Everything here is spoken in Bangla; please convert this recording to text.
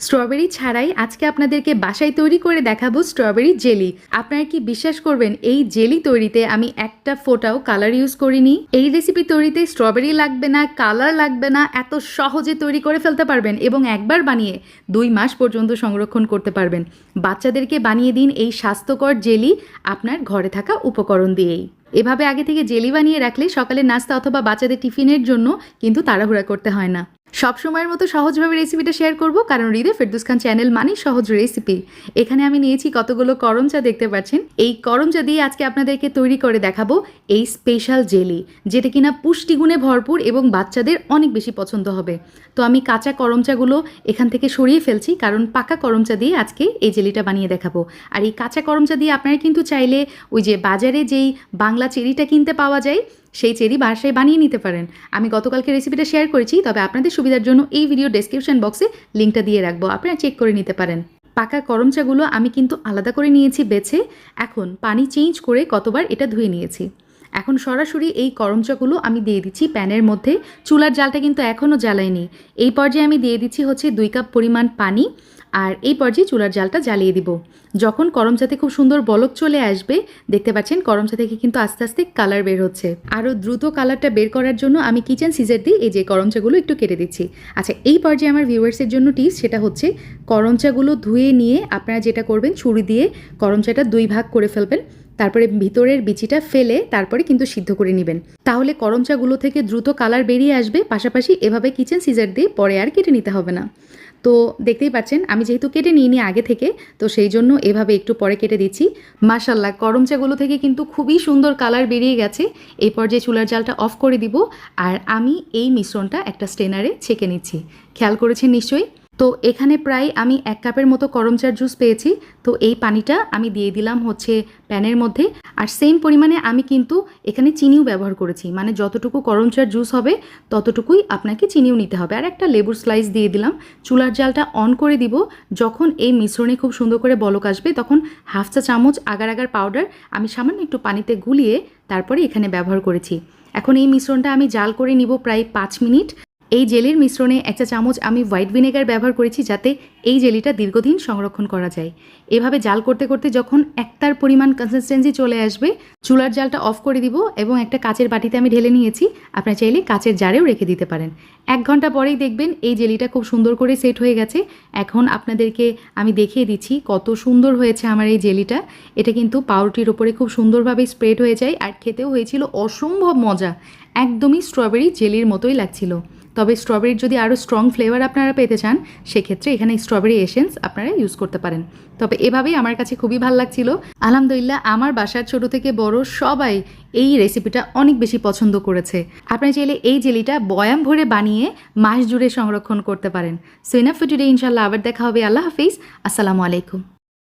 স্ট্রবেরি ছাড়াই আজকে আপনাদেরকে বাসায় তৈরি করে দেখাবো স্ট্রবেরি জেলি। আপনারা কি বিশ্বাস করবেন, এই জেলি তৈরিতে আমি একটা ফোটাও কালার ইউজ করিনি। এই রেসিপি তৈরিতে স্ট্রবেরি লাগবে না কালার লাগবে না, এত সহজে তৈরি করে ফেলতে পারবেন এবং একবার বানিয়ে দুই মাস পর্যন্ত সংরক্ষণ করতে পারবেন। বাচ্চাদেরকে বানিয়ে দিন এই স্বাস্থ্যকর জেলি আপনার ঘরে থাকা উপকরণ দিয়েই। এভাবে আগে থেকে জেলি বানিয়ে রাখলে সকালে নাস্তা অথবা বাচ্চাদের টিফিনের জন্য কিন্তু তাড়াহুড়া করতে হয় না। সব সময়ের মতো সহজভাবে রেসিপিটা শেয়ার করব। কারণ হৃদয় ফেরদুস খান চ্যানেল মানে সহজ রেসিপি এখানে আমি নিয়েছি কতগুলো করমচা দেখতে পাচ্ছেন? এই করমচা দিয়ে আজকে আপনাদেরকে তৈরি করে দেখাবো এই স্পেশাল জেলি যেটা কিনা পুষ্টিগুণে ভরপুর এবং বাচ্চাদের অনেক বেশি পছন্দ হবে। তো আমি কাঁচা করমচাগুলো এখান থেকে সরিয়ে ফেলছি, কারণ পাকা করমচা দিয়ে আজকে এই জেলিটা বানিয়ে দেখাবো। আর এই কাঁচা করমচা দিয়ে আপনারা কিন্তু চাইলে ওই যে বাজারে যেই বাংলা চেরিটা কিনতে পাওয়া যায় সেই চেরি বাসায় বানিয়ে নিতে পারেন। আমি গতকালকে রেসিপিটা শেয়ার করেছি, তবে আপনাদের সুবিধার জন্য এই ভিডিও ডেসক্রিপশন বক্সে লিঙ্কটা দিয়ে রাখব। আপনারা চেক করে নিতে পারেন। পাকা করমচাগুলো আমি কিন্তু আলাদা করে নিয়েছি বেছে। এখন পানি চেঞ্জ করে কতবার এটা ধুয়ে নিয়েছি। এখন সরাসরি এই করমচাগুলো আমি দিয়ে দিচ্ছি প্যানের মধ্যে। চুলার জালটা কিন্তু এখনও জ্বালাইনি। এই পর্যায়ে আমি দিয়ে দিচ্ছি হচ্ছে দুই কাপ পরিমাণ পানি। আর এই পর্যায়ে চুলার জালটা জ্বালিয়ে দিব। যখন করমচাতে খুব সুন্দর বলক চলে আসবে, দেখতে পাচ্ছেন করমচা থেকে কিন্তু আস্তে আস্তে কালার বের হচ্ছে। আরও দ্রুত কালারটা বের করার জন্য আমি কিচেন সিজার দিয়ে এই যে করমচাগুলো একটু কেটে দিচ্ছি। আচ্ছা এই পর্যায়ে আমার ভিউয়ার্সের জন্য টিপস সেটা হচ্ছে করমচাগুলো ধুয়ে নিয়ে আপনারা যেটা করবেন, ছুরি দিয়ে করমচাটা দুই ভাগ করে ফেলবেন। তারপরে ভিতরের বিচিটা ফেলে তারপরে কিন্তু সিদ্ধ করে নেবেন। তাহলে করমচাগুলো থেকে দ্রুত কালার বেরিয়ে আসবে, পাশাপাশি এভাবে কিচেন সিজার দিয়ে পরে আর কেটে নিতে হবে না। তো দেখতেই পাচ্ছেন, আমি যেহেতু কেটে নিইনি আগে থেকে, তো সেই জন্য এভাবে একটু পরে কেটে দিচ্ছি। মাশাল্লাহ করমচাগুলো থেকে কিন্তু খুবই সুন্দর কালার বেরিয়ে গেছে। এই পর্যায়ে চুলার জালটা অফ করে দিব, আর আমি এই মিশ্রণটা একটা স্টেনারে ছেঁকে নিচ্ছি। খেয়াল করেছেন নিশ্চয়ই? তো এখানে প্রায় আমি এক কাপের মতো করমচার জুস পেয়েছি। তো এই পানিটা আমি দিয়ে দিলাম হচ্ছে প্যানের মধ্যে। আর সেম পরিমাণে আমি কিন্তু এখানে চিনিও ব্যবহার করেছি। মানে যতটুকু করমচার জুস হবে, ততটুকুই আপনাকে চিনিও নিতে হবে। আর একটা লেবুর স্লাইস দিয়ে দিলাম। চুলার জালটা অন করে দিব। যখন এই মিশ্রণে খুব সুন্দর করে বলক আসবে, তখন হাফ চা চামচ আগার আগার পাউডার আমি সামান্য একটু পানিতে গুলিয়ে তারপরে এখানে ব্যবহার করেছি। এখন এই মিশ্রণটা আমি জাল করে নিব প্রায় পাঁচ মিনিট। এই জেলির মিশ্রণে একটা চামচ আমি হোয়াইট ভিনেগার ব্যবহার করেছি যাতে এই জেলিটা দীর্ঘদিন সংরক্ষণ করা যায়। এভাবে জাল করতে করতে যখন একটার পরিমাণ কনসিস্টেন্সি চলে আসবে, চুলার জালটা অফ করে দিব এবং একটা কাচের বাটিতে আমি ঢেলে নিয়েছি। আপনারা চাইলে কাচের জারেও রেখে দিতে পারেন। এক ঘণ্টা পরেই দেখবেন এই জেলিটা খুব সুন্দর করে সেট হয়ে গেছে। এখন আপনাদেরকে আমি দেখিয়ে দিচ্ছি কত সুন্দর হয়েছে আমার এই জেলিটা। এটা কিন্তু পাউরুটির ওপরে খুব সুন্দরভাবে স্প্রেড হয়ে যায় আর খেতেও হয়েছিল অসম্ভব মজা। একদমই স্ট্রবেরি জেলির মতোই লাগছিল। তবে স্ট্রবেরির যদি আরও স্ট্রং ফ্লেভার আপনারা পেতে চান, সেক্ষেত্রে এখানে স্ট্রবেরি এসেন্স আপনারা ইউজ করতে পারেন। তবে এভাবেই আমার কাছে খুবই ভালো লাগছিল। আলহামদুলিল্লাহ, আমার বাসার ছোট থেকে বড় সবাই এই রেসিপিটা অনেক বেশি পছন্দ করেছে। আপনারা চাইলে এই জেলিটা বয়াম ভরে বানিয়ে মাস জুড়ে সংরক্ষণ করতে পারেন। সো ইনাফ টুডে ইনশাল্লাহ আবার দেখা হবে। আল্লাহ হাফিজ। আসসালামু আলাইকুম।